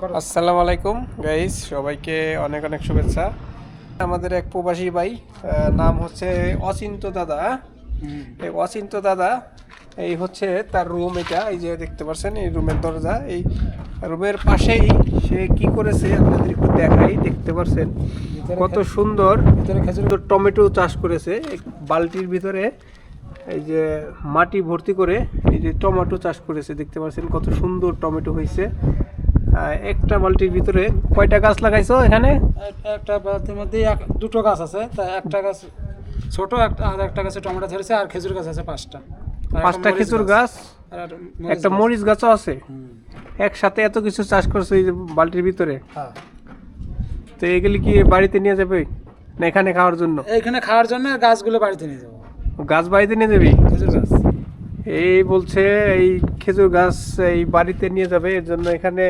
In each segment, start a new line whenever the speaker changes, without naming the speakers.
আসসালামু আলাইকুম গাইস সবাইকে অনেক অনেক শুভেচ্ছা। আমাদের এক প্রবাসী ভাই নাম হচ্ছে অচিন্ত দাদা। এই অচিন্ত দাদা এই হচ্ছে তার রুম এটা এই যে দেখতে পাচ্ছেন এই রুমের দরজা। এই রুমের পাশেই সে কি করেছে আপনাদের একটু দেখাই দেখতে পাচ্ছেন। কত সুন্দর টমেটো চাষ করেছে। বালতির ভিতরে এই যে মাটি ভর্তি করে এই যে টমেটো চাষ করেছে দেখতে পাচ্ছেন কত সুন্দর টমেটো হয়েছে। আহ, একটা বালতির ভিতরে কয়টা গাছ লাগাইছো এখানে?
একটা বালতির মধ্যে এক- দুটো গাছ আছে তা একটা গাছ ছোট একটা আর একটা গাছে টমেটো ধরেছে আর খেজুর গাছ আছে পাঁচটা।
পাঁচটা খেজুর গাছ।
আর একটা মরিচ
গাছও আছে? একসাথে এত কিছু চাষ করছে এই বালতির ভিতরে?
হ্যাঁ।
তো এগুলি কি বাড়িতে নিয়ে যাবে? না এখানে খাওয়ার জন্য?
এইখানে খাওয়ার জন্য গাছগুলো বাড়িতে নিয়ে যাব।
গাছ বাড়িতে নিয়ে যাবি?
খেজুর গাছ।
এই বলছে এই খেজুর গাছ এই বাড়িতে নিয়ে যাবে এর জন্য এখানে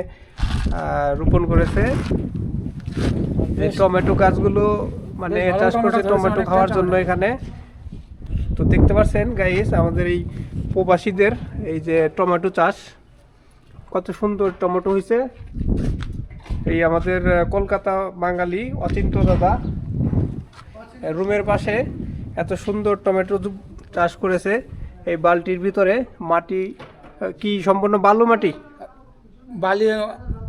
রোপণ করেছে। এই টমেটো গাছগুলো মানে চাষ করছে
টমেটো
খাওয়ার জন্য এখানে। তো দেখতে পাচ্ছেন গাইস আমাদের এই প্রবাসীদের এই যে টমেটো চাষ কত সুন্দর টমেটো হয়েছে। এই আমাদের কলকাতা বাঙালি অচিন্ত দাদা রুমের পাশে এত সুন্দর টমেটো চাষ করেছে। এই বালতির ভিতরে মাটি কি সম্পূর্ণ বালু মাটি?
বালি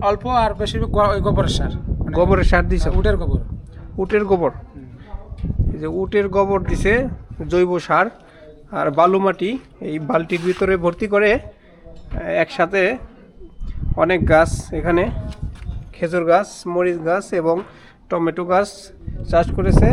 অল্প আর বেশি গ- ওই গোবরের সার। মানে
গোবরের সার দিছে?
উটের গোবর।
উটের গোবর? যে উটের গোবর দিছে জৈব সার আর বালু মাটি এই বালতির ভিতরে ভর্তি করে একসাথে অনেক গাছ এখানে খেজুর গাছ মরিচ গাছ এবং টমেটো গাছ চাষ করেছে।